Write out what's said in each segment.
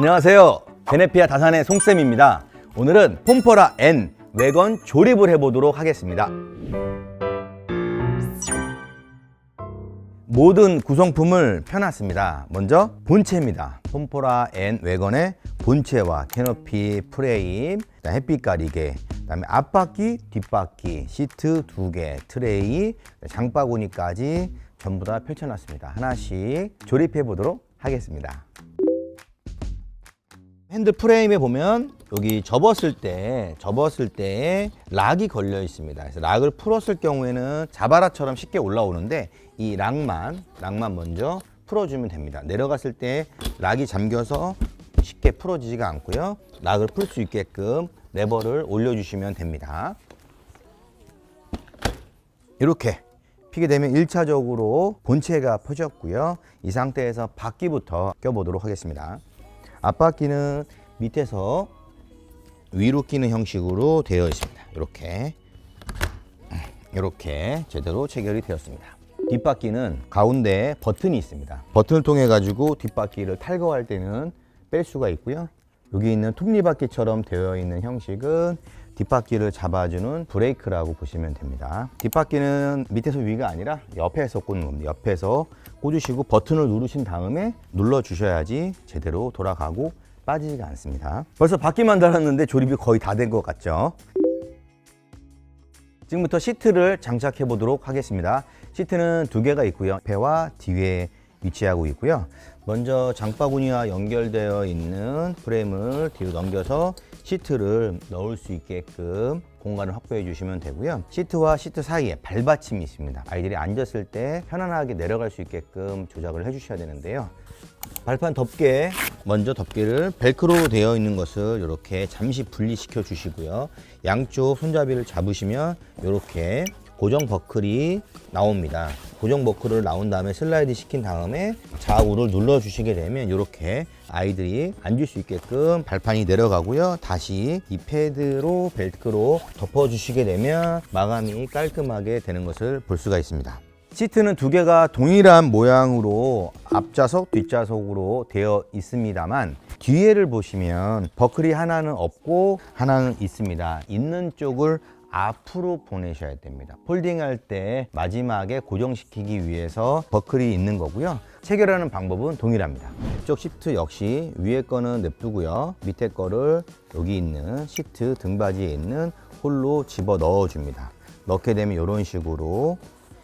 안녕하세요. 베네피아 다산의 송쌤입니다. 오늘은 폼퍼라 N 외건 조립을 해보도록 하겠습니다. 모든 구성품을 펴놨습니다. 먼저 본체입니다. 폼포라 N 외건의 본체와 캐노피 프레임, 햇빛 가리개, 그다음에 앞바퀴, 뒷바퀴, 시트 두 개, 트레이, 장바구니까지 전부 다 펼쳐놨습니다. 하나씩 조립해 보도록 하겠습니다. 핸드 프레임에 보면 여기 접었을 때 접었을 때 락이 걸려 있습니다. 그래서 락을 풀었을 경우에는 자바라처럼 쉽게 올라오는데 이 락만 락만 먼저 풀어주면 됩니다. 내려갔을 때 락이 잠겨서 쉽게 풀어지지가 않고요. 락을 풀 수 있게끔 레버를 올려주시면 됩니다. 이렇게 피게 되면 1차적으로 본체가 펴졌고요. 이 상태에서 바퀴부터 껴보도록 하겠습니다. 앞바퀴는 밑에서 위로 끼는 형식으로 되어 있습니다. 이렇게 이렇게 제대로 체결이 되었습니다. 뒷바퀴는 가운데 버튼이 있습니다. 버튼을 통해 가지고 뒷바퀴를 탈거할 때는 뺄 수가 있고요. 여기 있는 톱니바퀴처럼 되어 있는 형식은 뒷바퀴를 잡아주는 브레이크라고 보시면 됩니다. 뒷바퀴는 밑에서 위가 아니라 옆에서 꽂는 겁니다. 옆에서 꽂으시고 버튼을 누르신 다음에 눌러 주셔야지 제대로 돌아가고 빠지지가 않습니다. 벌써 바퀴만 달았는데 조립이 거의 다 된 것 같죠? 지금부터 시트를 장착해 보도록 하겠습니다. 시트는 두 개가 있고요. 배와 뒤에 위치하고 있고요. 먼저 장바구니와 연결되어 있는 프레임을 뒤로 넘겨서 시트를 넣을 수 있게끔 공간을 확보해 주시면 되고요. 시트와 시트 사이에 발받침이 있습니다. 아이들이 앉았을 때 편안하게 내려갈 수 있게끔 조작을 해 주셔야 되는데요. 발판 덮개 먼저 덮개를 벨크로 되어 있는 것을 이렇게 잠시 분리시켜 주시고요 양쪽 손잡이를 잡으시면 이렇게 고정 버클이 나옵니다. 고정 버클을 나온 다음에 슬라이드 시킨 다음에 좌우를 눌러 주시게 되면 이렇게 아이들이 앉을 수 있게끔 발판이 내려가고요. 다시 이 패드로 벨크로 덮어 주시게 되면 마감이 깔끔하게 되는 것을 볼 수가 있습니다. 시트는 두 개가 동일한 모양으로 앞좌석, 뒷좌석으로 되어 있습니다만 뒤에를 보시면 버클이 하나는 없고 하나는 있습니다. 있는 쪽을 앞으로 보내셔야 됩니다. 폴딩할 때 마지막에 고정시키기 위해서 버클이 있는 거고요. 체결하는 방법은 동일합니다. 이쪽 시트 역시 위에 거는 냅두고요. 밑에 거를 여기 있는 시트 등받이에 있는 홀로 집어 넣어 줍니다. 넣게 되면 이런 식으로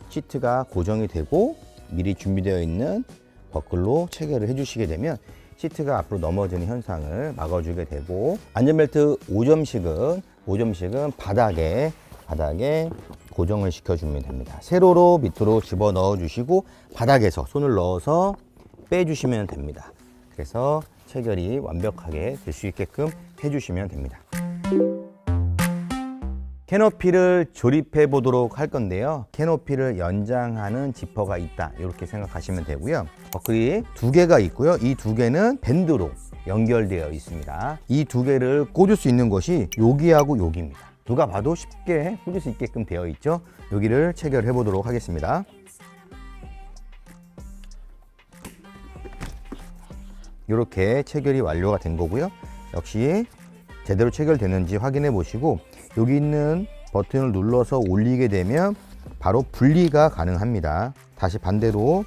시트가 고정이 되고 미리 준비되어 있는 버클로 체결을 해주시게 되면 시트가 앞으로 넘어지는 현상을 막아주게 되고 안전벨트 5점씩은 5점씩은 바닥에 바닥에 고정을 시켜주면 됩니다. 세로로 밑으로 집어 넣어 주시고 바닥에서 손을 넣어서 빼주시면 됩니다. 그래서 체결이 완벽하게 될 수 있게끔 해주시면 됩니다. 캐노피를 조립해 보도록 할 건데요. 캐노피를 연장하는 지퍼가 있다. 이렇게 생각하시면 되고요. 버클이 두 개가 있고요. 이 두 개는 밴드로 연결되어 있습니다. 이 두 개를 꽂을 수 있는 것이 여기하고 여기입니다. 누가 봐도 쉽게 꽂을 수 있게끔 되어 있죠. 여기를 체결해 보도록 하겠습니다. 이렇게 체결이 완료가 된 거고요. 역시 제대로 체결되는지 확인해 보시고 여기 있는 버튼을 눌러서 올리게 되면 바로 분리가 가능합니다. 다시 반대로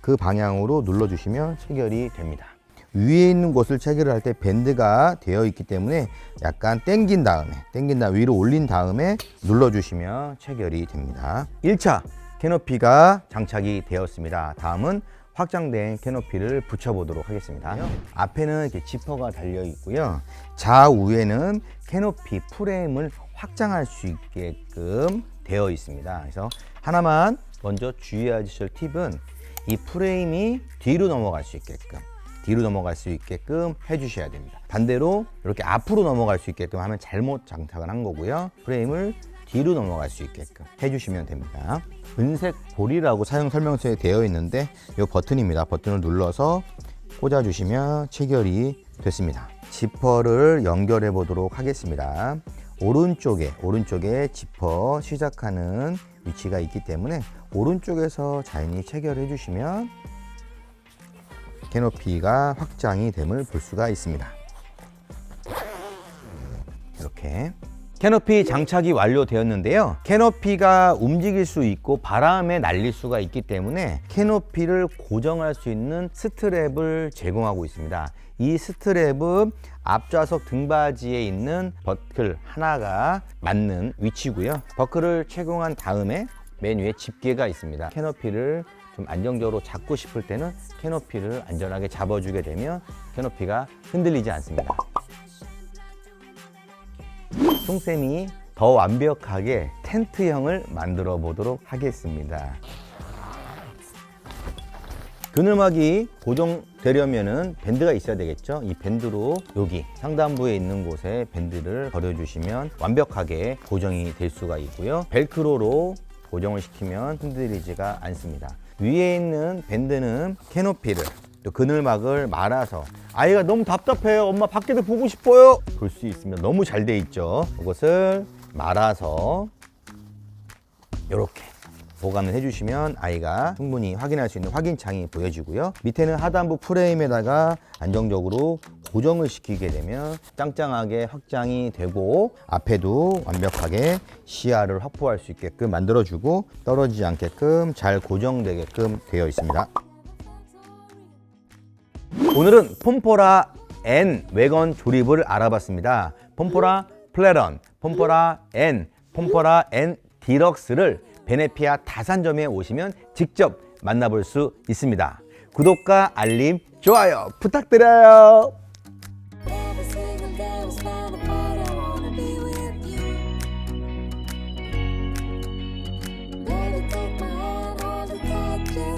그 방향으로 눌러주시면 체결이 됩니다. 위에 있는 곳을 체결을 할때 밴드가 되어 있기 때문에 약간 당긴 다음에 당긴 다음 위로 올린 다음에 눌러주시면 체결이 됩니다. 1차 캐노피가 장착이 되었습니다. 다음은 확장된 캐노피를 붙여보도록 하겠습니다. 앞에는 이렇게 지퍼가 달려 있고요. 좌우에는 캐노피 프레임을 확장할 수 있게끔 되어 있습니다. 그래서 하나만 먼저 주의하실 팁은 이 프레임이 뒤로 넘어갈 수 있게끔 뒤로 넘어갈 수 있게끔 해주셔야 됩니다. 반대로 이렇게 앞으로 넘어갈 수 있게끔 하면 잘못 장착을 한 거고요. 프레임을 뒤로 넘어갈 수 있게끔 해주시면 됩니다. 은색 볼이라고 사용 설명서에 되어 있는데 이 버튼입니다. 버튼을 눌러서 꽂아주시면 체결이 됐습니다. 지퍼를 연결해 보도록 하겠습니다. 오른쪽에 오른쪽에 지퍼 시작하는 위치가 있기 때문에 오른쪽에서 자연히 체결해 주시면 캐노피가 확장이 됨을 볼 수가 있습니다. 이렇게 캐노피 장착이 완료되었는데요. 캐노피가 움직일 수 있고 바람에 날릴 수가 있기 때문에 캐노피를 고정할 수 있는 스트랩을 제공하고 있습니다. 이 스트랩은 앞좌석 등받이에 있는 버클 하나가 맞는 위치고요. 버클을 채공한 다음에 맨 위에 집게가 있습니다. 캐노피를 좀 안정적으로 잡고 싶을 때는 캐노피를 안전하게 잡아주게 되면 캐노피가 흔들리지 않습니다. 송쌤이 더 완벽하게 텐트형을 만들어 보도록 하겠습니다. 그늘막이 고정되려면은 밴드가 있어야 되겠죠. 이 밴드로 여기 상단부에 있는 곳에 밴드를 걸어주시면 완벽하게 고정이 될 수가 있고요. 벨크로로 고정을 시키면 흔들리지가 않습니다. 위에 있는 밴드는 캐노피를 또 그늘막을 말아서 아이가 너무 답답해요. 엄마 밖에도 보고 싶어요. 볼 수 있으면 너무 잘 돼 있죠. 이것을 말아서 이렇게 보관을 해주시면 아이가 충분히 확인할 수 있는 확인창이 보여지고요. 밑에는 하단부 프레임에다가 안정적으로 고정을 시키게 되면 짱짱하게 확장이 되고 앞에도 완벽하게 시야를 확보할 수 있게끔 만들어주고 떨어지지 않게끔 잘 고정되게끔 되어 있습니다. 오늘은 폼포라 N 외건 조립을 알아봤습니다. 폼포라 플래런, 폼포라 N, 폼포라 N 디럭스를 베네피아 다산점에 오시면 직접 만나볼 수 있습니다. 구독과 알림, 좋아요 부탁드려요.